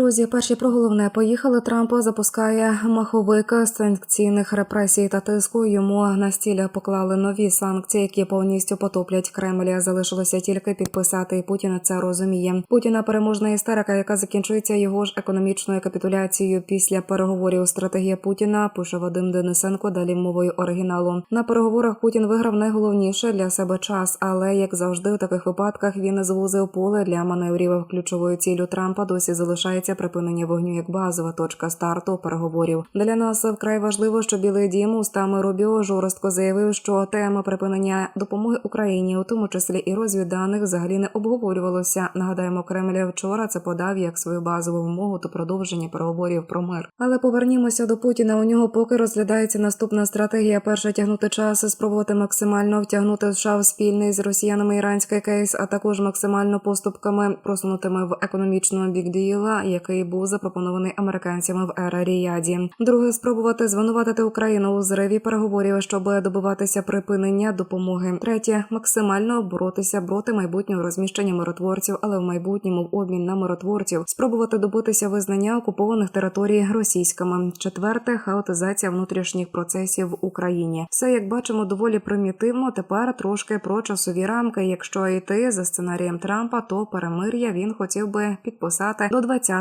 Друзі, перші про головне поїхали. Трамп запускає маховик санкційних репресій та тиску. Йому на стіля поклали нові санкції, які повністю потоплять Кремль. Залишилося тільки підписати. і Путін це розуміє. Путіна переможна істерика, яка закінчується його ж економічною капітуляцією після переговорів. Стратегія Путіна пише Вадим Денисенко. Далі мовою оригіналу на переговорах Путін виграв найголовніше для себе час, але як завжди, у таких випадках він звузив поле для маневрів. Ключовою ціллю Трампа досі залишається припинення вогню як базова точка старту переговорів. Для нас вкрай важливо, що Білий Дім устами Рубіо жорстко заявив, що тема припинення допомоги Україні, у тому числі і розвідданих, взагалі не обговорювалося. Нагадаємо, Кремль вчора це подав як свою базову вимогу до продовження переговорів про мир. Але повернімося до Путіна. У нього поки розглядається наступна стратегія. Перша тягнути час, спробувати максимально втягнути США в спільний з росіянами іранський кейс, а також максимально поступками просунутими в економічному бік бікділа, який був запропонований американцями в ера Ріяді. Друге спробувати звинуватити Україну у зриві переговорів, щоб добиватися припинення допомоги. Третє максимально боротися проти майбутнього розміщення миротворців, але в майбутньому в обмін на миротворців спробувати добитися визнання окупованих територій російськими. Четверте хаотизація внутрішніх процесів в Україні. Все як бачимо, доволі примітивно. Тепер трошки про часові рамки. Якщо йти за сценарієм Трампа, то перемир'я він хотів би підписати до 20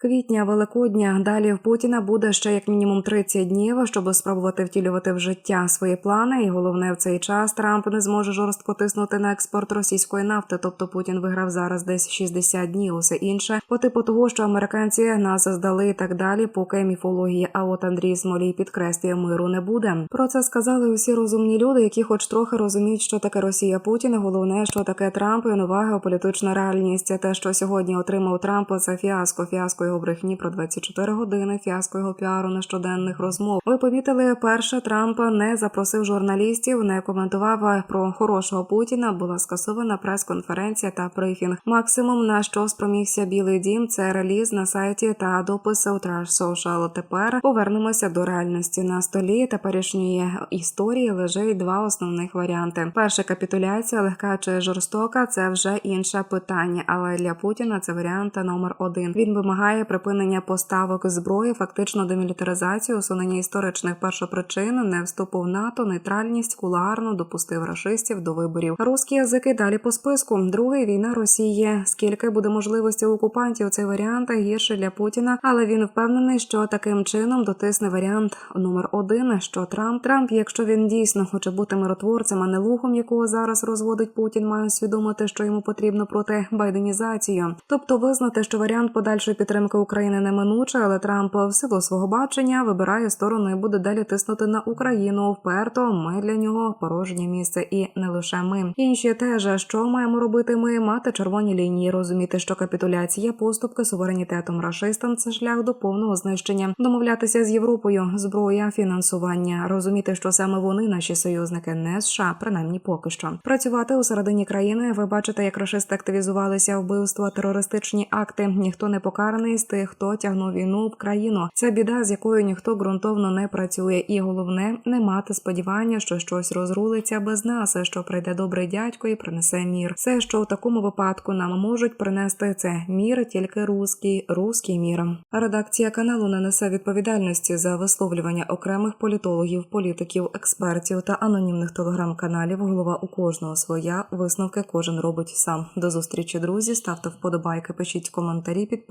квітня Великодня. Далі в Путіна буде ще як мінімум 30 днів, щоб спробувати втілювати в життя свої плани. І головне в цей час Трамп не зможе жорстко тиснути на експорт російської нафти. Тобто Путін виграв зараз десь 60 днів. Усе інше по типу того, що американці нас здали і так далі. Поки міфології. А от Андрій Смолій підкреслює миру не буде. Про це сказали усі розумні люди, які, хоч трохи розуміють, що таке Росія Путін. Головне, що таке Трамп і нова геополітична реальність. Те, що сьогодні отримав Трамп, це фіаско, фіаско його брехні про 24 години, фіаско його піару на щоденних розмов. Ви помітили, перше Трамп не запросив журналістів, не коментував про хорошого Путіна. Була скасована прес-конференція та брифінг. Максимум на що спромігся Білий Дім, це реліз на сайті та дописи у Trash Social. Тепер повернемося до реальності на столі теперішньої історії. Лежить два основних варіанти: перша капітуляція, легка чи жорстока, це вже інше питання. Але для Путіна це варіант номер один. Він вимагає припинення поставок зброї, фактично демілітаризацію, усунення історичних першопричин, не вступу в НАТО, нейтральність, куларно допустив рашистів до виборів. Русські язики далі по списку. Другий війна Росії. Скільки буде можливості окупантів? Цей варіант гірше для Путіна, але він впевнений, що таким чином дотисне варіант номер один. Що Трамп Трамп, якщо він дійсно хоче бути миротворцем, а не лухом, якого зараз розводить Путін, має усвідомити, що йому потрібно проти байденізацію, тобто визнати, що варіант подальшої підтримки України неминуче, але Трамп в силу свого бачення вибирає сторону і буде далі тиснути на Україну. Вперто ми для нього порожнє місце, і не лише ми. Інші теж що маємо робити? Ми мати червоні лінії, розуміти, що капітуляція, поступки суверенітетом рашистам це шлях до повного знищення, домовлятися з Європою, зброя, фінансування, розуміти, що саме вони наші союзники, не США, принаймні поки що. Працювати у середині країни. Ви бачите, як рашисти активізувалися вбивства, терористичні акти. Ніхто не покараний з тих, хто тягнув війну в країну. Це біда, з якою ніхто ґрунтовно не працює, і головне не мати сподівання, що щось розрулиться без нас, що прийде добрий дядько і принесе мір. Все, що у такому випадку нам можуть принести, це мір, тільки руський, руський мір. Редакція каналу не несе відповідальності за висловлювання окремих політологів, політиків, експертів та анонімних телеграм-каналів. Голова у кожного своя висновки кожен робить сам. До зустрічі, друзі. Ставте вподобайки, пишіть коментарі,